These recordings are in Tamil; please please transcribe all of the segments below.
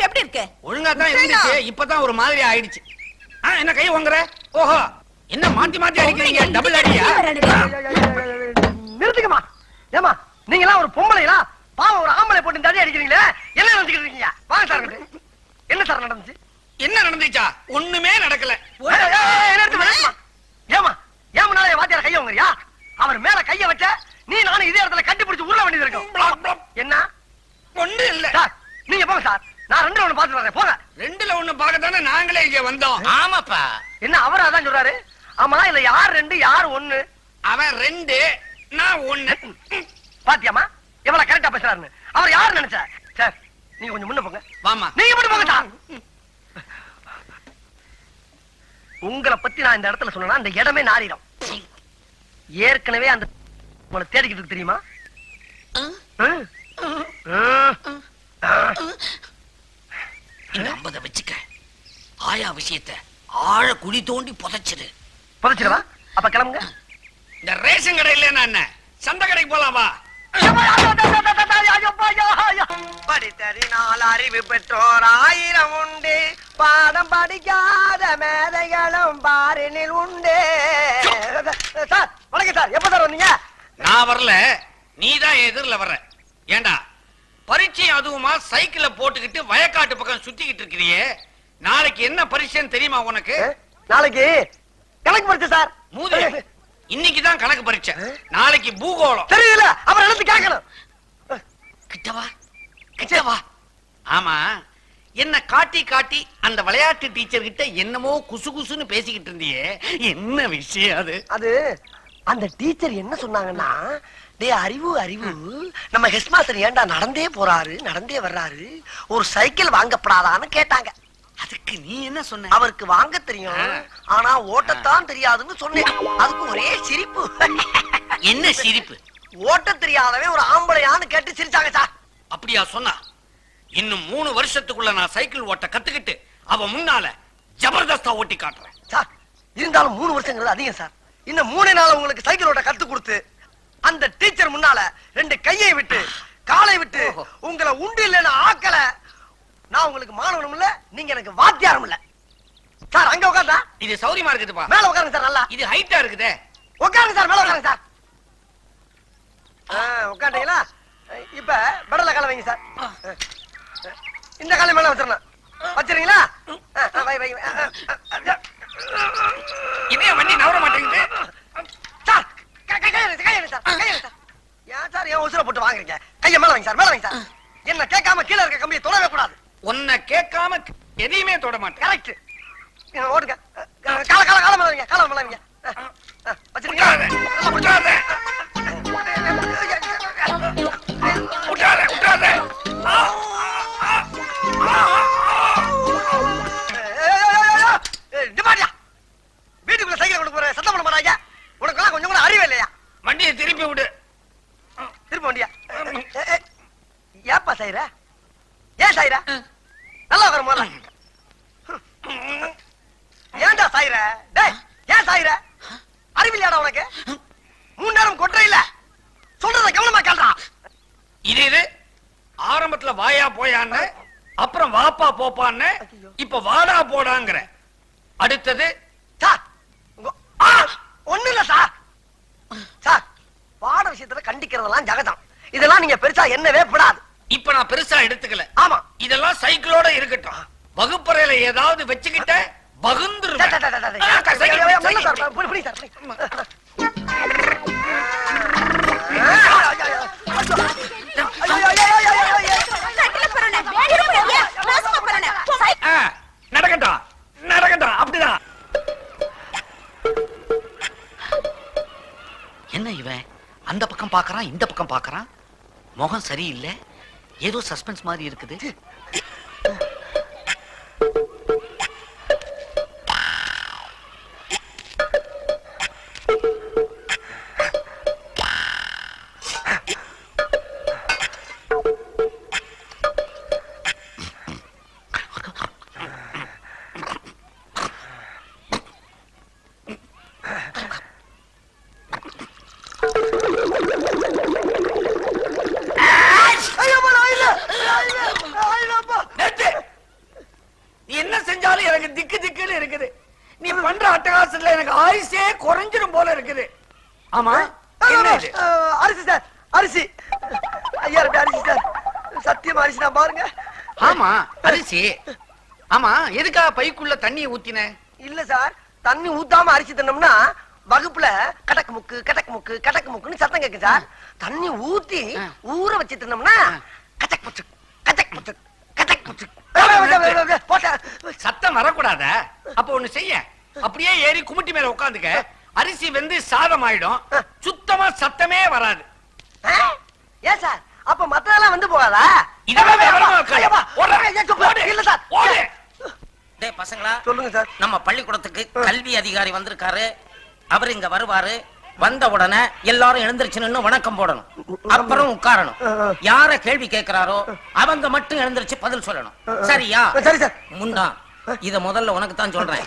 உடம்பு எப்படி இருக்கு? ஒழுங்கா தான் இருந்துச்சு. இப்பதான் ஒரு மாதிரி ஆயிடுச்சு. ஆ, என்ன கை வாங்குற ஓஹோ. என்ன மாத்தி மாத்தி அடிக்கிறீங்க? டபுள் அடியா? நிறுத்துக்கமா ஏமா நீங்க எல்லாம் ஒரு பொம்பளைங்களா பாவம் ஒரு ஆம்பளை போட்டு அடி அடிக்கிறீங்களே? என்ன நினைச்சுக்கிட்டு இருக்கீங்க? வாங்க சார். என்ன சார் நடந்துச்சு? என்ன நடந்துச்சா? ஒண்ணுமே நடக்கல. ஏய், ஏய், ஏய், நிறுத்துமா, நிறுத்துமா. ஏமா ஏன் முன்னாலே வாத்தியார் கைய வாங்குறியா அவர் மேல கைய வச்ச நீ நானும் இதே இடத்துல கட்டி பிடிச்சு உருள வேண்டியது இருக்கும் என்ன ஒண்ணு இல்ல சார் நீங்க போங்க சார் நான் ரெண்டு ஒண்ணு பாத்துட்டு வரேன் போங்க ரெண்டுல ஒண்ணு பார்க்கத்தானே நாங்களே இங்க வந்தோம். ஆமாப்பா. என்ன அவர் அதான் சொல்றாரு? ஆமா இல்ல யார் ரெண்டு யார் ஒண்ணு? அவன் ரெண்டு நான் ஒண்ணு. பாத்தியாமா எவ்வளவு கரெக்டா பேசுறாருன்னு. அவர் யார் நினைச்சா? சார் நீங்க கொஞ்சம் முன்ன போங்க. வாமா நீங்க மட்டும் போங்க சார். உங்களை பத்தி நான் இந்த இடத்துல சொன்னா அந்த இடமே நாரிடும். ஏற்கனவே அந்த உங்களை தேடிக்கிட்டு தெரியுமா? ஆயா விஷயத்த ஆழ குழி தோண்டி புதைச்சிடு புதைச்சிடவா அப்ப கிளம்புங்க இந்த ரேஷன் கடையில என்ன என்ன சந்தை கடைக்கு போலாம் வா படித்தறினால் அறிவு பெற்றோர் ஆயிரம் உண்டு பாடம் படிக்காத மேதைகளும் பாரினில் உண்டு சார் வணக்கம் சார் எப்ப சார் வந்தீங்க நான் வரல நீ தான் எதிரில வர்ற ஏண்டா பரீட்சை அதுவுமா சைக்கிள போட்டுக்கிட்டு வயக்காட்டு பக்கம் சுத்திக்கிட்டு இருக்கிறியே நாளைக்கு என்ன பரீட்சைன்னு தெரியுமா உனக்கு? நாளைக்கு கணக்கு படிச்சு சார். மூதே இன்னைக்கு தான் கணக்கு பரீட்சை நாளைக்கு பூகோளம். தெரியல அப்புறம் எடுத்து கேட்கணும். கிட்டவா? கிட்டவா? ஆமா. என்ன காட்டி காட்டி அந்த விளையாட்டு டீச்சர் கிட்ட என்னமோ குசு குசுன்னு பேசிக்கிட்டு இருந்தியே. என்ன விஷயம் அது? அது அந்த டீச்சர் என்ன சொன்னாங்கன்னா டேய் அறிவு அறிவு. நம்ம ஹெட் மாஸ்டர் ஏன்டா நடந்தே போறாரு நடந்தே வர்றாரு. ஒரு சைக்கிள் வாங்கப்படாதான்னு கேட்டாங்க. அதுக்கு நீ என்ன சொன்ன? அவருக்கு வாங்க தெரியும். ஆனா ஓட்டத்தான் தெரியாதுன்னு சொன்னேன். அதுக்கு ஒரே சிரிப்பு. என்ன சிரிப்பு? ஓட்ட தெரியாதவன் ஒரு ஆம்பளையான்னு கேட்டு சிரிச்சாங்க சார். அப்படியா சொன்னா? இன்னும் மூணு வருஷத்துக்குள்ள நான் சைக்கிள் ஓட்ட கத்துக்கிட்டு அவ முன்னால ஜபர்தஸ்தா ஓட்டி காட்டுறேன். சார் இருந்தாலும் மூணு வருஷங்கிறது அதிகம் சார். இன்னும் மூணு நாள் உங்களுக்கு சைக்கிள் ஓட்ட கத்து கொடுத்து அந்த டீச்சர் முன்னால ரெண்டு கையை விட்டு காலை விட்டு உங்களை உண்டு இல்லைன்னு ஆக்கல. நான் உங்களுக்கு மாணவனும் இல்ல நீங்க எனக்கு வாத்தியாரம் இல்ல. சார் அங்க உட்கார்ந்தா இது சௌரியமா இருக்குதுப்பா. மேல உட்காருங்க சார் நல்லா. இது ஹைட்டா இருக்குதே. உட்காருங்க சார் மேல உட்காருங்க சார். ஆ, உட்கார்ந்தீங்களா இப்ப பெடல காலை வைங்க சார். இந்த காலை மேல வச்சிடணும். வச்சிருங்களா வை, வை. இதே வண்டி நவர மாட்டேங்குது? சார் கை- கை- கையை எடுத்து, கையை எடுத்து சார், கையை எடுத்து சார். ஏன் சார் ஏன் உசுர போட்டு வாங்குறீங்க? கைய மேல வைங்க சார் மேல வைங்க சார். என்ன கேட்காம கீழே இருக்க கம்பியை தொடவே கூடாது. உன்னை கேட்காம எதையுமே தொட மாட்டேன். கரெக்ட் ஓடுங்க. கால கால கால மேல வைங்க அப்புறம் வாப்பா போப்பான்னு இப்ப வாடா போடாங்கிற அடுத்தது சார் ஒண்ணும் இல்ல சார் சார் பாட விஷயத்துல கண்டிக்கிறதெல்லாம் ஜகதம் இதெல்லாம் நீங்க பெருசா என்னவே படாது இப்ப நான் பெருசா எடுத்துக்கல ஆமா இதெல்லாம் சைக்கிளோட இருக்கட்டும் வகுப்பறையில ஏதாவது வச்சுக்கிட்ட டே, பக்கம் பார்க்கறான் இந்த பக்கம் பார்க்கறான் முகம் சரியில்லை. ஏதோ சஸ்பென்ஸ் மாதிரி இருக்குது. குறைஞ்சிரும் போல இருக்குது. ஆமா அரிசி சார் அரிசி. ஐயா அரிசி சார். சத்தியமா அரிசி நான் பாருங்க. ஆமா அரிசி. ஆமா எதுக்கா பைக்குள்ள தண்ணியை ஊத்தின? இல்ல சார் தண்ணி ஊத்தாம அரிசி தின்னோம்னா வகுப்புல கடக்கு முக்கு கடக்கு முக்கு கடக்கு முக்குன்னு சத்தம் கேக்கு சார். தண்ணி ஊத்தி. ஊற வச்சு தின்னோம்னா கச்சக் முச்சு கச்சக் முச்சு கச்சக் போட்டேன். சத்தம் வரக்கூடாத? அப்ப ஒண்ணு செய்ய. அப்படியே ஏறி குமிட்டி மேல உட்காந்துக்க அரிசி வெந்து சாதம் ஆயிடும் சுத்தமா சத்தமே வராது. ஏன் சார்? அப்ப மத்ததெல்லாம் வந்து போகாதா? பசங்களா சொல்லுங்க சார். நம்ம பள்ளிக்கூடத்துக்கு கல்வி அதிகாரி வந்திருக்காரு. அவர் இங்க வருவாரு. வந்த உடனே எல்லாரும் எழுந்திருச்சு நின்னு வணக்கம் போடணும். அப்புறம் உட்காரணும். யார கேள்வி கேட்கிறாரோ அவங்க மட்டும் எழுந்திருச்சு பதில் சொல்லணும். சரியா? சரி சார். முண்டா இத முதல்ல உனக்கு தான் சொல்றேன்.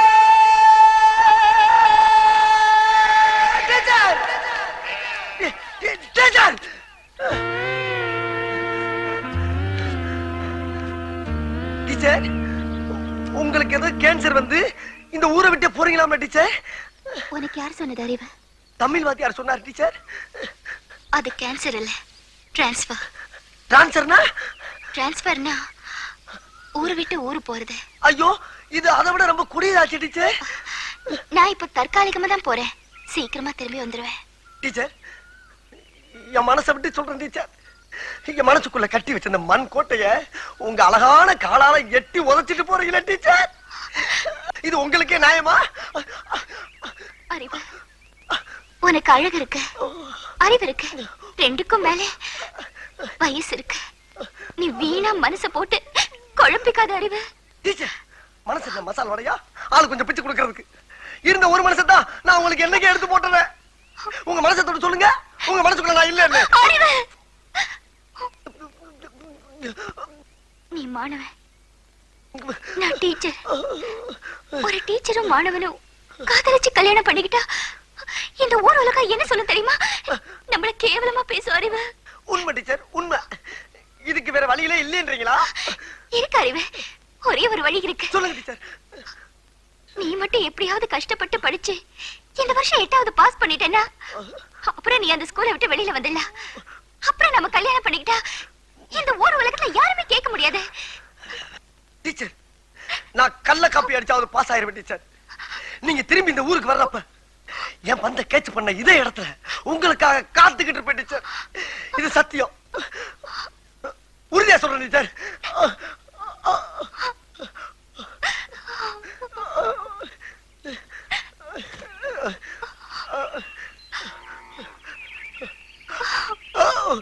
டீச்சர். உங்களுக்கு ஏதோ கேன்சர் வந்து இந்த ஊரை விட்டு போறீங்களாமா டீச்சர்? உனக்கு யார் சொன்னது அறிவு? தமிழ் வாத்தியார் சொன்னார் டீச்சர்? அது கேன்சர் இல்ல. டிரான்ஸ்ஃபர் டிரான்ஸ்ஃபர்னா டிரான்ஸ்ஃபர்னா ஊரை விட்டு ஊரு போறது. ஐயோ இது அதை விட ரொம்ப குடியதாச்சு டீச்சர். நான் இப்ப தற்காலிகமா தான் போறேன். சீக்கிரமா திரும்பி வந்துருவேன். டீச்சர் என் மனசை விட்டு சொல்றேன் டீச்சர். என் மனசுக்குள்ள கட்டி வச்சிருந்த மண் கோட்டைய உங்க அழகான காலால எட்டி உதைச்சிட்டு போறீங்களா டீச்சர்? இது உங்களுக்கே நியாயமா? அறிவு. உனக்கு அழகு இருக்கு. அறிவு இருக்கு. ரெண்டுக்கும் மேல வயசு இருக்கு. நீ வீணா மனச போட்டு குழம்பிக்காத அறிவு. டீச்சர் மனசு என்ன மசால் வடையா? ஆளு கொஞ்சம் பிச்சு கொடுக்கறதுக்கு. இருந்த ஒரு மனசை தான் நான் உங்களுக்கு என்னைக்கு எடுத்து போட்டுறேன். உங்க மனசை தொட்டு சொல்லுங்க. உங்க மனசுக்குள்ள நான் இல்லைன்னு. அறிவு. நீ மாணவன் நான் டீச்சர். ஒரு டீச்சரும் மாணவனும் காதலிச்சு கல்யாணம் பண்ணிக்கிட்டா இந்த ஊர் உலகம் என்ன சொல்ல தெரியுமா? நம்மள கேவலமா பேசும் அறிவு உண்மை டீச்சர் உண்மை. இதுக்கு வேற வழியிலே இல்லைன்றீங்களா? இருக்கு அறிவு. ஒரே ஒரு வழி இருக்கு. சொல்லுங்க டீச்சர். நீ மட்டும் எப்படியாவது கஷ்டப்பட்டு படிச்சு இந்த வருஷம் எட்டாவது பாஸ் பண்ணிட்டேன்னா அப்புறம் நீ அந்த ஸ்கூலை விட்டு வெளியில வந்துடல அப்புறம் நம்ம கல்யாணம் பண்ணிக்கிட்டா இந்த ஊர் உலகத்துல யாருமே கேட்க முடியாது. டீச்சர் நான் கள்ள காப்பி அடிச்சாவது பாஸ் ஆயிருவேன் டீச்சர் நீங்க திரும்பி இந்த ஊருக்கு வர்றப்ப என் பந்த கேட்ச் பண்ண இதே இடத்துல உங்களுக்காக காத்துக்கிட்டு இருப்பேன் டீச்சர் இது சத்தியம். உறுதியா சொல்றேன் டீச்சர் Oh!